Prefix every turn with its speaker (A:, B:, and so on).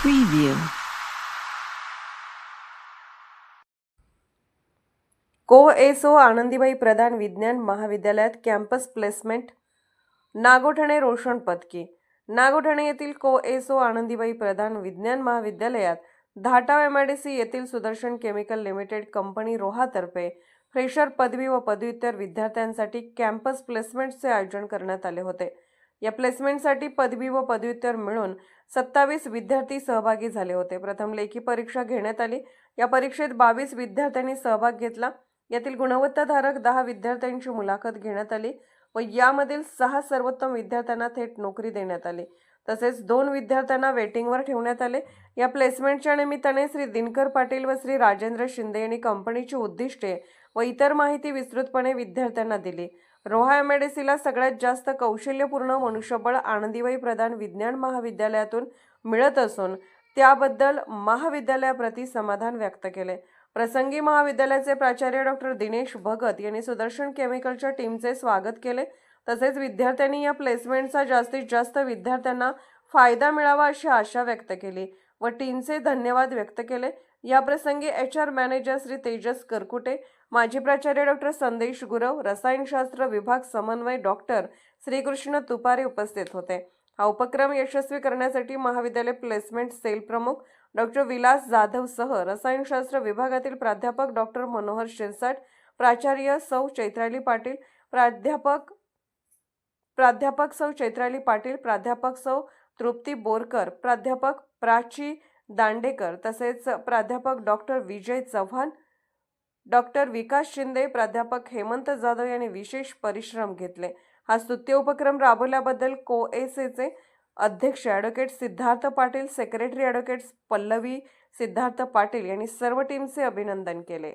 A: Preview. को एसओ आनंदीबाई प्रधान विज्ञान महाविद्यालयात कॅम्पस प्लेसमेंट. नागोठणे रोषण पदकी नागोठणे येथील को एसओ आनंदीबाई प्रधान विज्ञान महाविद्यालयात Dhatav M I D C येथील सुदर्शन केमिकल लिमिटेड कंपनी रोहातर्फे फ्रेशर पदवी व पदव्युत्तर विद्यार्थ्यांसाठी कॅम्पस प्लेसमेंटचे आयोजन करण्यात आले होते. या प्लेसमेंटसाठी पदवी व पदव्युत्तर मिळून सत्तावीस विद्यार्थी सहभागी झाले होते. प्रथम लेखी परीक्षा घेण्यात आली. या परीक्षेत बावीस विद्यार्थ्यांनी सहभाग घेतला. यातील गुणवत्ताधारक दहा विद्यार्थ्यांची मुलाखत घेण्यात आली व यामधील सहा सर्वोत्तम विद्यार्थ्यांना थेट नोकरी देण्यात आली. तसेच दोन विद्यार्थ्यांना वेटिंगवर ठेवण्यात आले. या प्लेसमेंटच्या निमित्ताने श्री दिनकर पाटील व श्री राजेंद्र शिंदे यांनी कंपनीची उद्दिष्टे व इतर माहिती विस्तृतपणे विद्यार्थ्यांना दिली. रोहा एमएडीसीला सगळ्यात जास्त कौशल्यपूर्ण मनुष्यबळ आनंदीबाई प्रधान विज्ञान महाविद्यालयातून मिळत असून त्याबद्दल महाविद्यालयाप्रती समाधान व्यक्त केले. प्रसंगी महाविद्यालयाचे प्राचार्य डॉक्टर दिनेश भगत यांनी सुदर्शन केमिकलच्या टीमचे स्वागत केले. तसेच विद्यार्थ्यांनी या प्लेसमेंटचा जास्तीत जास्त विद्यार्थ्यांना फायदा मिळावा अशी आशा व्यक्त केली. व टीमचे धन्यवाद व्यक्त केले. याप्रसंगी H R manager Shri Tejas Karkute माजी प्राचार्य डॉक्टर संदेश गुरव रसायनशास्त्र विभाग समन्वय डॉक्टर श्रीकृष्ण तुपारे उपस्थित होते. हा उपक्रम यशस्वी करण्यासाठी महाविद्यालय प्लेसमेंट सेल प्रमुख डॉक्टर विलास जाधव सह रसायनशास्त्र विभागातील प्राध्यापक डॉक्टर मनोहर शिरसाट प्राचार्य सौ चैत्राली पाटील प्राध्यापक प्राध्यापक सौ चैत्राली पाटील प्राध्यापक सौ तृप्ती बोरकर प्राध्यापक प्राची दांडेकर तसेच प्राध्यापक डॉक्टर विजय चव्हाण डॉक्टर विकास शिंदे प्राध्यापक हेमंत जाधव यांनी विशेष परिश्रम घेतले. हा स्तुत्य उपक्रम राबवल्याबद्दल को एसेचे अध्यक्ष advocate Siddharth Patil secretary advocate Pallavi Siddharth Patil यांनी सर्व टीमचे अभिनंदन केले.